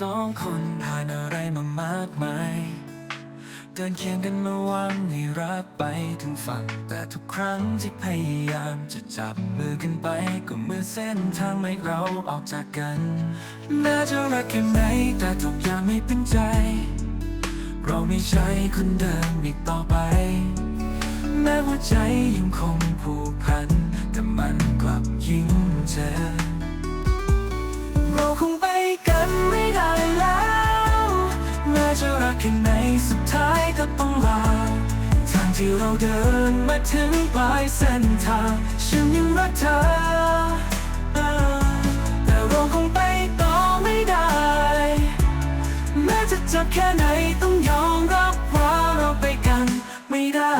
สองคนผ่านอะไรมามากมาย เดินเคียงกันมาวังให้รักไปถึงฝั่ง แต่ทุกครั้งที่พยายามจะจับมือกันไป ก็เมือเส้นทางไม่เราออกจากกันแม้จะรักแค่ไหนแต่ทุกอย่างไม่เป็นใจ เราไม่ใช่คนเดิมอีกต่อไป แม้หัวใจยังคงผูกพัน แต่มันกลับยิ่งเจ็บ ต้องลา ทางที่เราเดินมาถึงปลายเส้นทาง ฉันยังรักเธอ แต่เราคงไปต่อไม่ได้ แม้จะเจ็บแค่ไหนต้องยอมรับว่าเราไปกันไม่ได้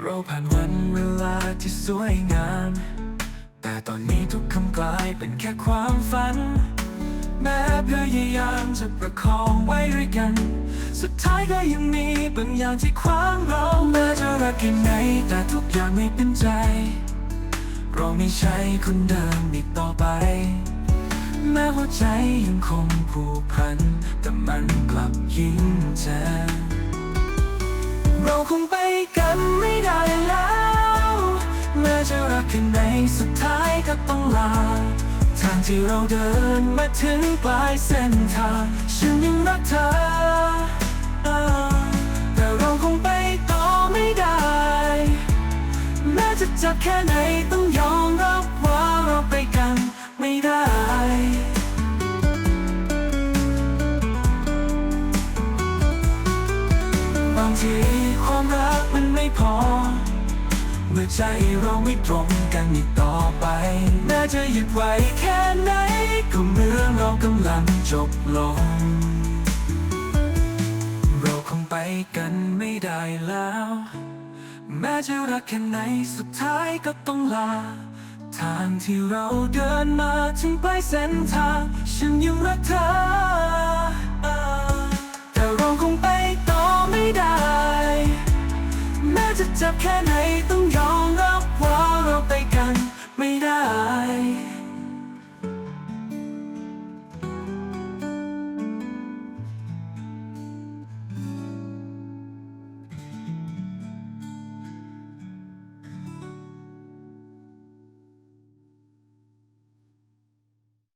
เราผ่านวันเวลาที่สวยงาม ต่ตอนนี้ทุกคำกลายเป็นแค่ความฝัน แม้พยายามจะประคองไว้ด้วยกัน สุดท้ายก็ยังมีบางอย่างที่ขวางเราแม้จะรักแค่ไหนแต่ทุกอย่างไม่เป็นใจเราไม่ใช่คนเดิมอีกต่อไป แม้หัวใจยังคงผูกพัน แต่มันกลับยิ่งเจ็บเราคงไปกันไม่ได้แล้ว ม้จะรักแค่ไหนสุดท้ายก็ต้องลา ทางที่เราเดินมาถึงปลายเส้นทาง ฉันยังรักเธอ แต่เราคงไปต่อไม่ได้ แม้จะจ็บแค่ไหนต้องยอมรับว่าเราไปกันไม่ได้บางทีความรักมันไม่พอ อใจเราไม่ตรงกันอีกต่อไปน่าจะหยุดไว้แค่ไหน ก็เหมือนเรากำลังจบลง เราคงไปกันไม่ได้แล้ว แม้จะรักแค่ไหนสุดท้ายก็ต้องลา ทางที่เราเดินมาถึงปลายเส้นทาง ฉันยังรักเธอ แต่เราคงไปต่อไม่ได้ แม้จะเจ็บแค่ไหนต